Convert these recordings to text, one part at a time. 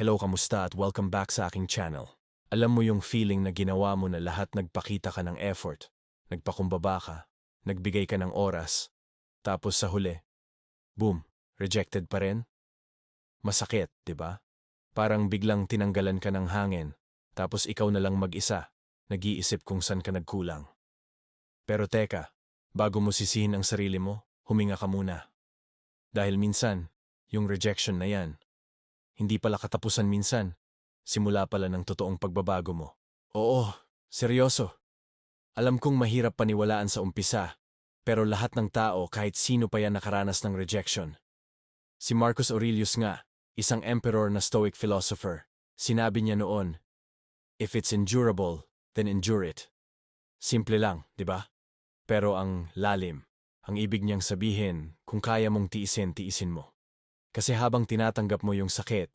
Hello, kamusta at welcome back sa aking channel. Alam mo yung feeling na ginawa mo na lahat nagpakita ka ng effort, nagpakumbaba ka, nagbigay ka ng oras, tapos sa huli, boom, rejected pa rin? Masakit, di ba? Parang biglang tinanggalan ka ng hangin, tapos ikaw na lang mag-isa, nag-iisip kung saan ka nagkulang. Pero teka, bago mo sisihin ang sarili mo, huminga ka muna. Dahil minsan, yung rejection na yan, hindi pala katapusan minsan. Simula pala ng totoong pagbabago mo. Oo, seryoso. Alam kong mahirap paniwalaan sa umpisa, pero lahat ng tao kahit sino pa yan nakaranas ng rejection. Si Marcus Aurelius nga, isang emperor na stoic philosopher, sinabi niya noon, If it's endurable, then endure it. Simple lang, di ba? Pero ang lalim, ang ibig niyang sabihin, kung kaya mong tiisin, tiisin mo. Kasi habang tinatanggap mo yung sakit,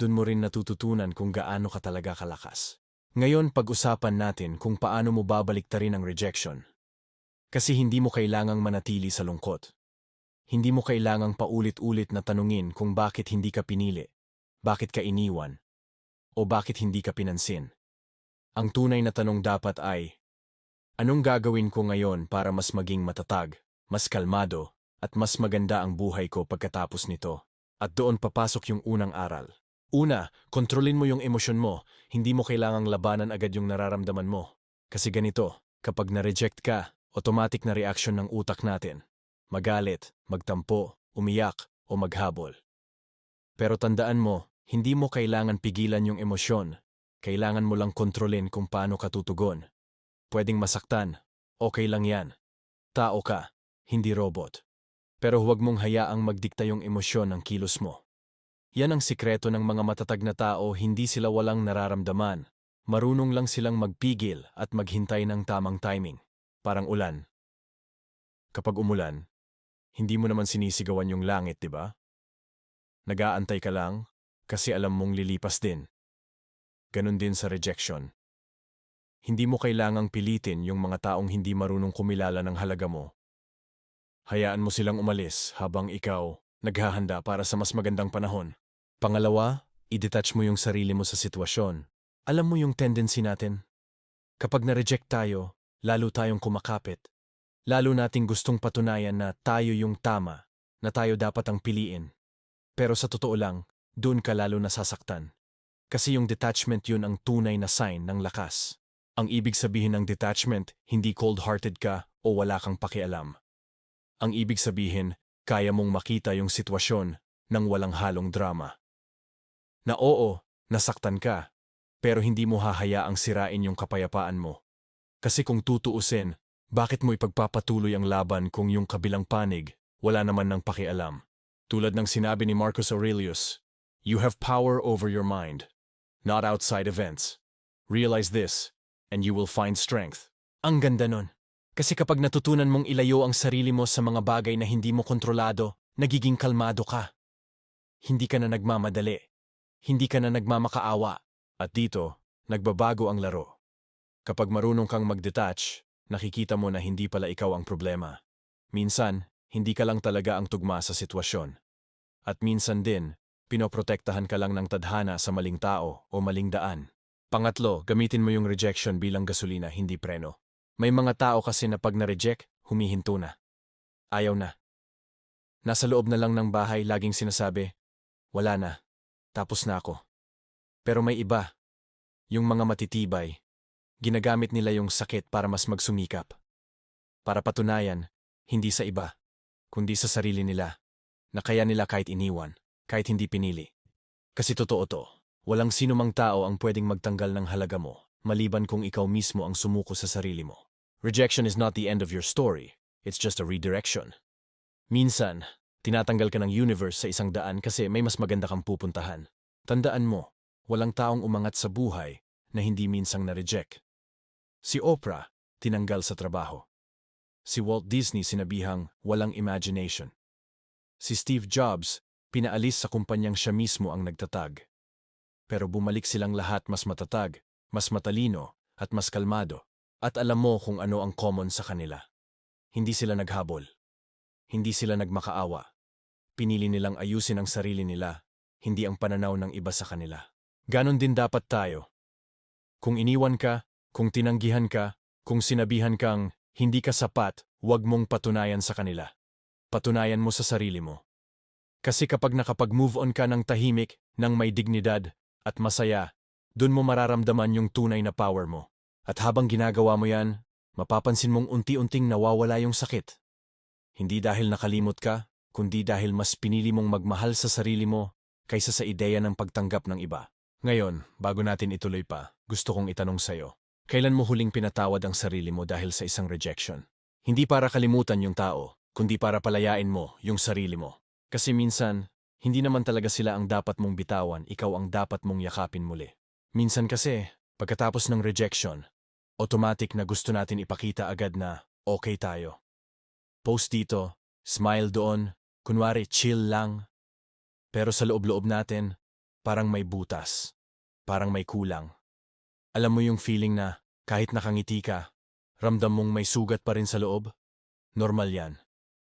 dun mo rin natututunan kung gaano ka talaga kalakas. Ngayon pag-usapan natin kung paano mo babaliktarin ang rejection. Kasi hindi mo kailangang manatili sa lungkot. Hindi mo kailangang paulit-ulit na tanungin kung bakit hindi ka pinili, bakit ka iniwan, o bakit hindi ka pinansin. Ang tunay na tanong dapat ay, anong gagawin ko ngayon para mas maging matatag, mas kalmado, at mas maganda ang buhay ko pagkatapos nito? At doon papasok yung unang aral. Una, kontrolin mo yung emosyon mo. Hindi mo kailangang labanan agad yung nararamdaman mo. Kasi ganito, kapag na-reject ka, automatic na reaction ng utak natin. Magalit, magtampo, umiyak, o maghabol. Pero tandaan mo, hindi mo kailangan pigilan yung emosyon. Kailangan mo lang kontrolin kung paano ka tutugon. Pwedeng masaktan, okay lang yan. Tao ka, hindi robot. Pero huwag mong hayaang magdikta yung emosyon ng kilos mo. Yan ang sikreto ng mga matatag na tao, hindi sila walang nararamdaman. Marunong lang silang magpigil at maghintay ng tamang timing. Parang ulan. Kapag umulan, hindi mo naman sinisigawan yung langit, di ba? Nagaantay ka lang kasi alam mong lilipas din. Ganon din sa rejection. Hindi mo kailangang pilitin yung mga taong hindi marunong kumilala ng halaga mo Hayaan mo silang umalis habang ikaw naghahanda para sa mas magandang panahon. Pangalawa, i-detach mo yung sarili mo sa sitwasyon. Alam mo yung tendency natin? Kapag na-reject tayo, lalo tayong kumakapit. Lalo nating gustong patunayan na tayo yung tama, na tayo dapat ang piliin. Pero sa totoo lang, doon ka lalo nasasaktan. Kasi yung detachment yun ang tunay na sign ng lakas. Ang ibig sabihin ng detachment, hindi cold-hearted ka o wala kang pakialam. Ang ibig sabihin, kaya mong makita yung sitwasyon ng walang halong drama. Na oo, nasaktan ka, pero hindi mo hahayaang sirain yung kapayapaan mo. Kasi kung tutuusin, bakit mo ipagpapatuloy ang laban kung yung kabilang panig wala naman ng pakialam? Tulad ng sinabi ni Marcus Aurelius, You have power over your mind, not outside events. Realize this, and you will find strength. Ang ganda nun. Kasi kapag natutunan mong ilayo ang sarili mo sa mga bagay na hindi mo kontrolado, nagiging kalmado ka. Hindi ka na nagmamadali. Hindi ka na nagmamakaawa. At dito, nagbabago ang laro. Kapag marunong kang mag-detach, nakikita mo na hindi pala ikaw ang problema. Minsan, hindi ka lang talaga ang tugma sa sitwasyon. At minsan din, pinoprotektahan ka lang ng tadhana sa maling tao o maling daan. Pangatlo, gamitin mo yung rejection bilang gasolina, hindi preno. May mga tao kasi na pag na-reject, humihinto na. Ayaw na. Nasa loob na lang ng bahay laging sinasabi, wala na, tapos na ako. Pero may iba, yung mga matitibay, ginagamit nila yung sakit para mas magsumikap. Para patunayan, hindi sa iba, kundi sa sarili nila, na kaya nila kahit iniwan, kahit hindi pinili. Kasi totoo to, walang sino mang tao ang pwedeng magtanggal ng halaga mo, maliban kung ikaw mismo ang sumuko sa sarili mo. Rejection is not the end of your story. It's just a redirection. Minsan, tinatanggal ka ng universe sa isang daan kasi may mas maganda kang pupuntahan. Tandaan mo, walang taong umangat sa buhay na hindi minsang na-reject. Si Oprah, tinanggal sa trabaho. Si Walt Disney sinabihang walang imagination. Si Steve Jobs, pinaalis sa kumpanyang siya mismo ang nagtatag. Pero bumalik silang lahat mas matatag, mas matalino, at mas kalmado. At alam mo kung ano ang common sa kanila. Hindi sila naghabol. Hindi sila nagmakaawa. Pinili nilang ayusin ang sarili nila hindi ang pananaw ng iba sa kanila. Ganon din dapat tayo. Kung iniwan ka, kung tinanggihan ka, kung sinabihan kang hindi ka sapat, huwag mong patunayan sa kanila. Patunayan mo sa sarili mo. Kasi kapag nakapag-move on ka ng tahimik, ng may dignidad, at masaya, dun mo mararamdaman yung tunay na power mo. At habang ginagawa mo yan, mapapansin mong unti-unting nawawala yung sakit. Hindi dahil nakalimot ka, kundi dahil mas pinili mong magmahal sa sarili mo kaysa sa ideya ng pagtanggap ng iba. Ngayon, bago natin ituloy pa, gusto kong itanong sa'yo, kailan mo huling pinatawad ang sarili mo dahil sa isang rejection? Hindi para kalimutan yung tao, kundi para palayain mo yung sarili mo. Kasi minsan, hindi naman talaga sila ang dapat mong bitawan, ikaw ang dapat mong yakapin muli. Minsan kasi, pagkatapos ng rejection, automatic na gusto natin ipakita agad na okay tayo. Post dito, smile doon, kunwari chill lang. Pero sa loob-loob natin, parang may butas, parang may kulang. Alam mo yung feeling na kahit nakangiti ka, ramdam mong may sugat pa rin sa loob? Normal yan.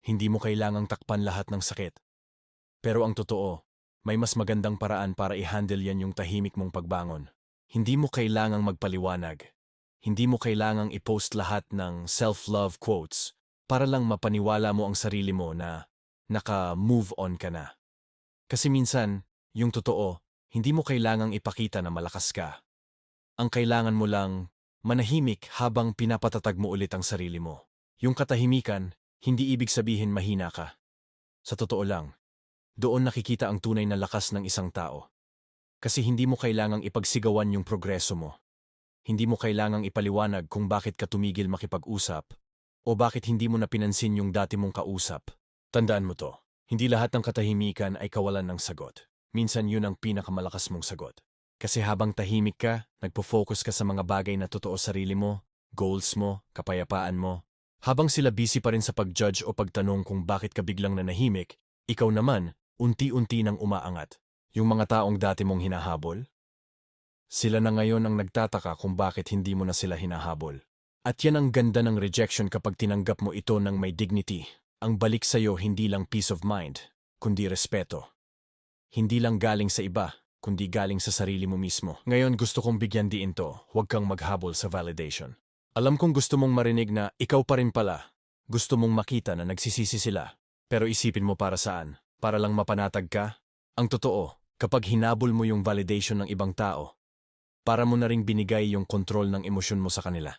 Hindi mo kailangang takpan lahat ng sakit. Pero ang totoo, may mas magandang paraan para i-handle yan yung tahimik mong pagbangon. Hindi mo kailangang magpaliwanag. Hindi mo kailangang i-post lahat ng self-love quotes para lang mapaniwala mo ang sarili mo na naka-move on ka na. Kasi minsan, yung totoo, hindi mo kailangang ipakita na malakas ka. Ang kailangan mo lang, manahimik habang pinapatatag mo ulit ang sarili mo. Yung katahimikan, hindi ibig sabihin mahina ka. Sa totoo lang, doon nakikita ang tunay na lakas ng isang tao. Kasi hindi mo kailangang ipagsigawan yung progreso mo. Hindi mo kailangang ipaliwanag kung bakit ka tumigil makipag-usap o bakit hindi mo napinansin yung dati mong kausap. Tandaan mo to, hindi lahat ng katahimikan ay kawalan ng sagot. Minsan yun ang pinakamalakas mong sagot. Kasi habang tahimik ka, nagpo-focus ka sa mga bagay na totoo sarili mo, goals mo, kapayapaan mo. Habang sila busy pa rin sa pag-judge o pagtanong kung bakit ka biglang nanahimik, ikaw naman, unti-unti nang umaangat. Yung mga taong dati mong hinahabol? Sila na ngayon ang nagtataka kung bakit hindi mo na sila hinahabol. At yan ang ganda ng rejection kapag tinanggap mo ito ng may dignity. Ang balik sa'yo hindi lang peace of mind, kundi respeto. Hindi lang galing sa iba, kundi galing sa sarili mo mismo. Ngayon gusto kong bigyan diin to, huwag kang maghabol sa validation. Alam kong gusto mong marinig na ikaw pa rin pala. Gusto mong makita na nagsisisi sila. Pero isipin mo para saan? para lang mapanatag ka? Ang totoo, kapag hinabol mo yung validation ng ibang tao, para mo na ring binigay yung kontrol ng emosyon mo sa kanila.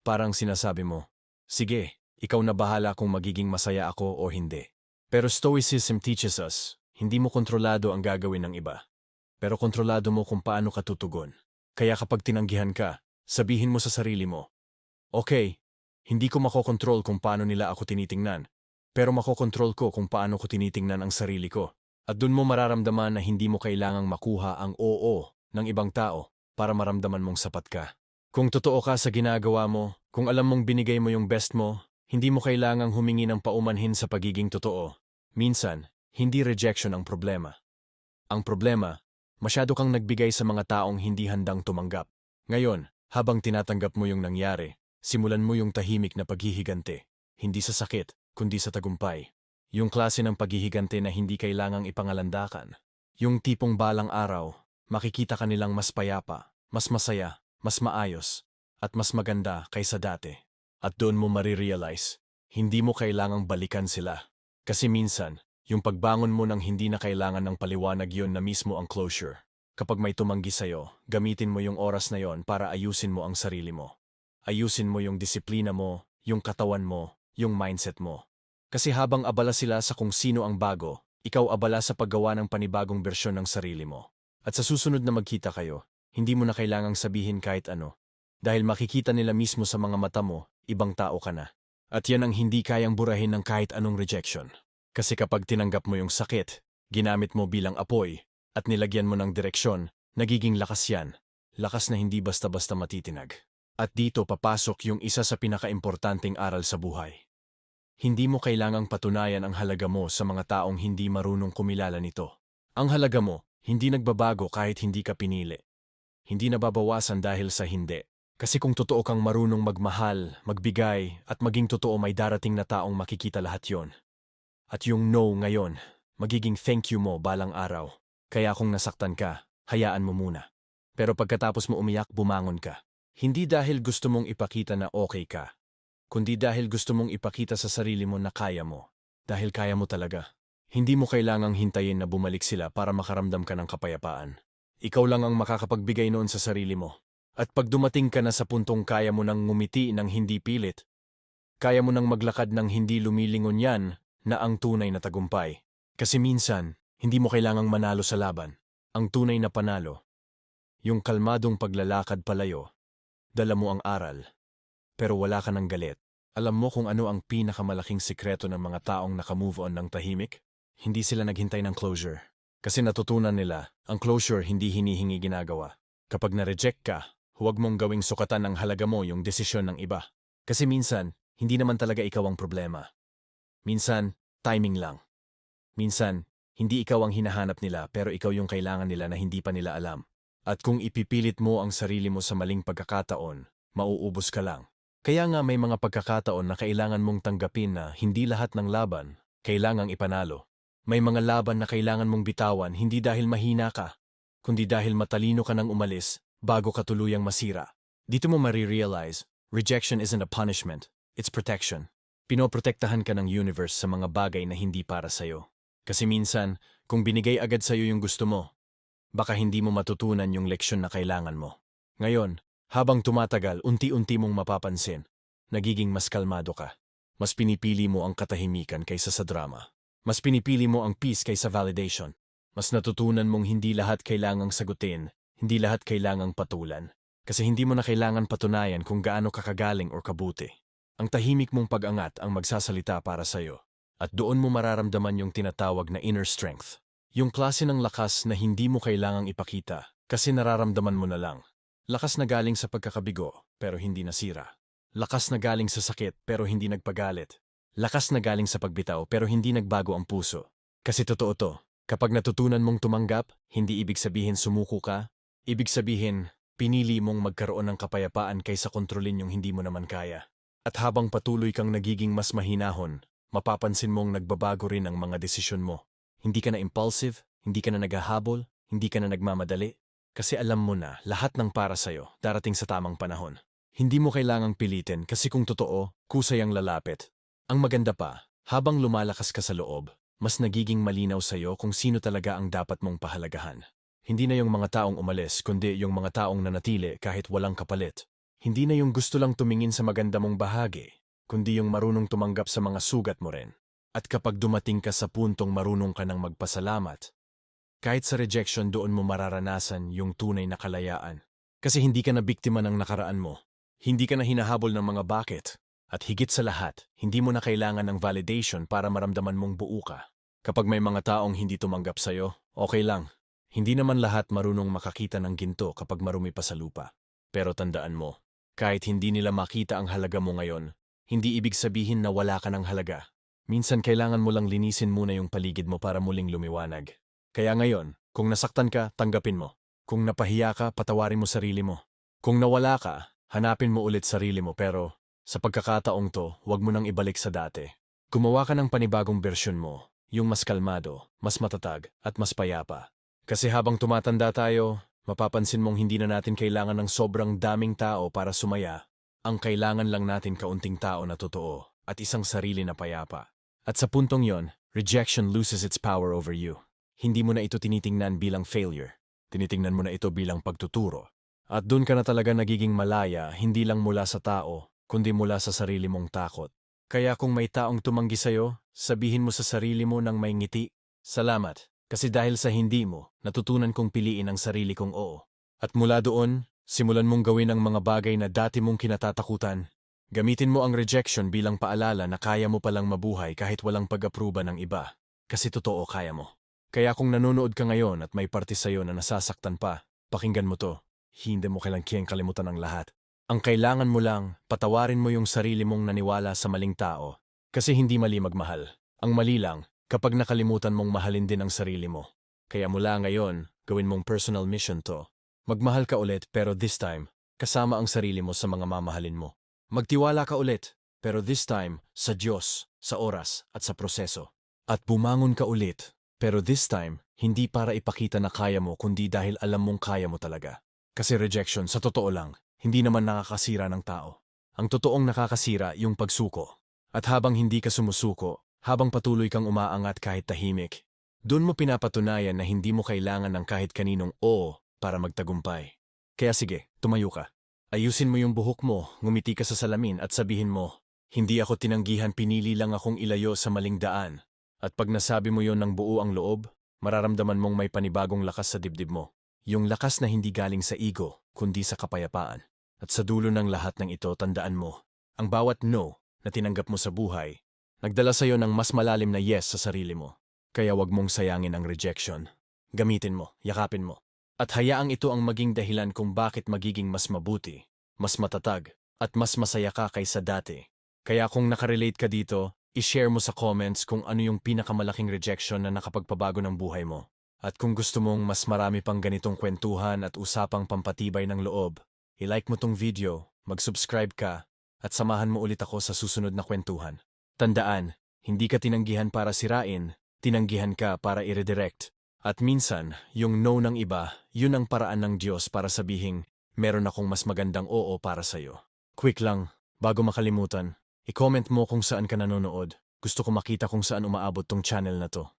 Parang sinasabi mo, sige, ikaw na bahala kung magiging masaya ako o hindi. Pero Stoicism teaches us, hindi mo kontrolado ang gagawin ng iba. Pero kontrolado mo kung paano ka tutugon. Kaya kapag tinanggihan ka, sabihin mo sa sarili mo, Okay, hindi ko makokontrol kung paano nila ako tinitingnan, pero makokontrol ko kung paano ko tinitingnan ang sarili ko. At dun mo mararamdaman na hindi mo kailangang makuha ang oo ng ibang tao para maramdaman mong sapat ka. Kung totoo ka sa ginagawa mo, kung alam mong binigay mo yung best mo, hindi mo kailangang humingi ng paumanhin sa pagiging totoo. Minsan, hindi rejection ang problema. Ang problema, masyado kang nagbigay sa mga taong hindi handang tumanggap. Ngayon, habang tinatanggap mo yung nangyari, simulan mo yung tahimik na paghihigante. Hindi sa sakit, kundi sa tagumpay. Yung klase ng paghihigante na hindi kailangang ipangalandakan. Yung tipong balang araw, makikita ka nilang mas payapa, mas masaya, mas maayos, at mas maganda kaysa dati. At doon mo marirealize, hindi mo kailangang balikan sila. Kasi minsan, yung pagbangon mo ng hindi na kailangan ng paliwanag yon na mismo ang closure. Kapag may tumanggi sa'yo, gamitin mo yung oras na yon para ayusin mo ang sarili mo. Ayusin mo yung disiplina mo, yung katawan mo, yung mindset mo. Kasi habang abala sila sa kung sino ang bago, ikaw abala sa paggawa ng panibagong bersyon ng sarili mo. At sa susunod na magkita kayo, hindi mo na kailangang sabihin kahit ano. Dahil makikita nila mismo sa mga mata mo, ibang tao ka na. At yan ang hindi kayang burahin ng kahit anong rejection. Kasi kapag tinanggap mo yung sakit, ginamit mo bilang apoy, at nilagyan mo ng direksyon, nagiging lakas yan. Lakas na hindi basta-basta matitinag. At dito papasok yung isa sa pinakaimportanteng aral sa buhay. Hindi mo kailangang patunayan ang halaga mo sa mga taong hindi marunong kumilala nito. Ang halaga mo, hindi nagbabago kahit hindi ka pinili. Hindi nababawasan dahil sa hindi. Kasi kung totoo kang marunong magmahal, magbigay, at maging totoo may darating na taong makikita lahat yon. At yung no ngayon, magiging thank you mo balang araw. Kaya kung nasaktan ka, hayaan mo muna. Pero pagkatapos mo umiyak, bumangon ka. Hindi dahil gusto mong ipakita na okay ka, kundi dahil gusto mong ipakita sa sarili mo na kaya mo. Dahil kaya mo talaga. Hindi mo kailangang hintayin na bumalik sila para makaramdam ka ng kapayapaan. Ikaw lang ang makakapagbigay noon sa sarili mo. At pag dumating ka na sa puntong kaya mo nang ngumiti ng hindi pilit, kaya mo nang maglakad ng hindi lumilingon yan na ang tunay na tagumpay. Kasi minsan, hindi mo kailangang manalo sa laban. Ang tunay na panalo, yung kalmadong paglalakad palayo, dala mo ang aral, pero wala ka ng galit. Alam mo kung ano ang pinakamalaking sikreto ng mga taong nakamove on ng tahimik? Hindi sila naghintay ng closure. Kasi natutunan nila, ang closure hindi hinihingi ginagawa. Kapag na-reject ka, huwag mong gawing sukatan ng halaga mo yung desisyon ng iba. Kasi minsan, hindi naman talaga ikaw ang problema. Minsan, timing lang. Minsan, hindi ikaw ang hinahanap nila pero ikaw yung kailangan nila na hindi pa nila alam. At kung ipipilit mo ang sarili mo sa maling pagkakataon, mauubos ka lang. Kaya nga may mga pagkakataon na kailangan mong tanggapin na hindi lahat ng laban kailangang ipanalo. May mga laban na kailangan mong bitawan hindi dahil mahina ka, kundi dahil matalino ka nang umalis bago ka tuluyang masira. Dito mo marirealize, rejection isn't a punishment, it's protection. Pinoprotektahan ka ng universe sa mga bagay na hindi para sa'yo. Kasi minsan, kung binigay agad sa'yo yung gusto mo, baka hindi mo matutunan yung leksyon na kailangan mo. Ngayon, habang tumatagal, unti-unti mong mapapansin, nagiging mas kalmado ka. Mas pinipili mo ang katahimikan kaysa sa drama. Mas pinipili mo ang peace kaysa validation. Mas natutunan mong hindi lahat kailangang sagutin, hindi lahat kailangang patulan. Kasi hindi mo na kailangan patunayan kung gaano kakagaling or kabuti. Ang tahimik mong pag-angat ang magsasalita para sa'yo. At doon mo mararamdaman yung tinatawag na inner strength. Yung klase ng lakas na hindi mo kailangang ipakita kasi nararamdaman mo na lang. Lakas na galing sa pagkakabigo pero hindi nasira. Lakas na galing sa sakit pero hindi nagpagalit. Lakas na galing sa pagbitaw pero hindi nagbago ang puso. Kasi totoo to, kapag natutunan mong tumanggap, hindi ibig sabihin sumuko ka. Ibig sabihin, pinili mong magkaroon ng kapayapaan kaysa kontrolin yung hindi mo naman kaya. At habang patuloy kang nagiging mas mahinahon, mapapansin mong nagbabago rin ang mga desisyon mo. Hindi ka na impulsive, hindi ka na naghahabol, hindi ka na nagmamadali. Kasi alam mo na lahat ng para sa'yo darating sa tamang panahon. Hindi mo kailangang pilitin kasi kung totoo, kusay ang lalapit. Ang maganda pa, habang lumalakas ka sa loob, mas nagiging malinaw sa'yo kung sino talaga ang dapat mong pahalagahan. Hindi na yung mga taong umalis, kundi yung mga taong nanatili kahit walang kapalit. Hindi na yung gusto lang tumingin sa maganda mong bahagi, kundi yung marunong tumanggap sa mga sugat mo rin. At kapag dumating ka sa puntong marunong ka ng magpasalamat, kahit sa rejection doon mo mararanasan yung tunay na kalayaan. Kasi hindi ka na biktima ng nakaraan mo. Hindi ka na hinahabol ng mga bakit. At higit sa lahat, hindi mo na kailangan ng validation para maramdaman mong buo ka. Kapag may mga taong hindi tumanggap sa'yo, okay lang. Hindi naman lahat marunong makakita ng ginto kapag marumi pa sa lupa. Pero tandaan mo, kahit hindi nila makita ang halaga mo ngayon, hindi ibig sabihin na wala ka ng halaga. Minsan kailangan mo lang linisin muna yung paligid mo para muling lumiwanag. Kaya ngayon, kung nasaktan ka, tanggapin mo. Kung napahiya ka, patawarin mo sarili mo. Kung nawala ka, hanapin mo ulit sarili mo pero sa pagkakataong to, huwag mo nang ibalik sa dati. Gumawa ka ng panibagong bersyon mo, yung mas kalmado, mas matatag, at mas payapa. Kasi habang tumatanda tayo, mapapansin mong hindi na natin kailangan ng sobrang daming tao para sumaya. Ang kailangan lang natin kaunting tao na totoo at isang sarili na payapa. At sa puntong yon, rejection loses its power over you. Hindi mo na ito tinitingnan bilang failure. Tinitingnan mo na ito bilang pagtuturo. At doon ka na talaga nagiging malaya, hindi lang mula sa tao, kundi mula sa sarili mong takot. Kaya kung may taong tumanggi sa'yo, sabihin mo sa sarili mo ng may ngiti, Salamat, kasi dahil sa hindi mo, natutunan kong piliin ang sarili kong oo. At mula doon, simulan mong gawin ang mga bagay na dati mong kinatatakutan. Gamitin mo ang rejection bilang paalala na kaya mo palang mabuhay kahit walang pag-aproba ng iba. Kasi totoo kaya mo. Kaya kung nanonood ka ngayon at may parte sa'yo na nasasaktan pa, pakinggan mo to. Hindi mo kailang kiyang kalimutan ang lahat. Ang kailangan mo lang, patawarin mo yung sarili mong naniwala sa maling tao. Kasi hindi mali magmahal. Ang mali lang, kapag nakalimutan mong mahalin din ang sarili mo. Kaya mula ngayon, gawin mong personal mission to. Magmahal ka ulit pero this time, kasama ang sarili mo sa mga mamahalin mo. Magtiwala ka ulit, pero this time, sa Diyos, sa oras, at sa proseso. At bumangon ka ulit, Pero this time, hindi para ipakita na kaya mo kundi dahil alam mong kaya mo talaga. Kasi rejection, sa totoo lang, hindi naman nakakasira ng tao. Ang totoong nakakasira yung pagsuko. At habang hindi ka sumusuko, habang patuloy kang umaangat kahit tahimik, doon mo pinapatunayan na hindi mo kailangan ng kahit kaninong oo para magtagumpay. Kaya sige, tumayo ka. Ayusin mo yung buhok mo, ngumiti ka sa salamin at sabihin mo, hindi ako tinanggihan pinili lang akong ilayo sa maling daan. At pag nasabi mo yon ng buo ang loob, mararamdaman mong may panibagong lakas sa dibdib mo. Yung lakas na hindi galing sa ego, kundi sa kapayapaan. At sa dulo ng lahat ng ito, tandaan mo, ang bawat no na tinanggap mo sa buhay, nagdala sa'yo ng mas malalim na yes sa sarili mo. Kaya wag mong sayangin ang rejection. Gamitin mo, yakapin mo. At hayaang ito ang maging dahilan kung bakit magiging mas mabuti, mas matatag, at mas masaya ka kaysa dati. Kaya kung nakarelate ka dito, i-share mo sa comments kung ano yung pinakamalaking rejection na nakapagpabago ng buhay mo. At kung gusto mong mas marami pang ganitong kwentuhan at usapang pampatibay ng loob, i-like mo tong video, mag-subscribe ka, at samahan mo ulit ako sa susunod na kwentuhan. Tandaan, hindi ka tinanggihan para sirain, tinanggihan ka para i-redirect. At minsan, yung no ng iba, yun ang paraan ng Diyos para sabihing, meron akong mas magandang oo para sa'yo. Quick lang, bago makalimutan, i-comment mo kung saan ka nanonood. Gusto ko makita kung saan umaabot tong channel na to.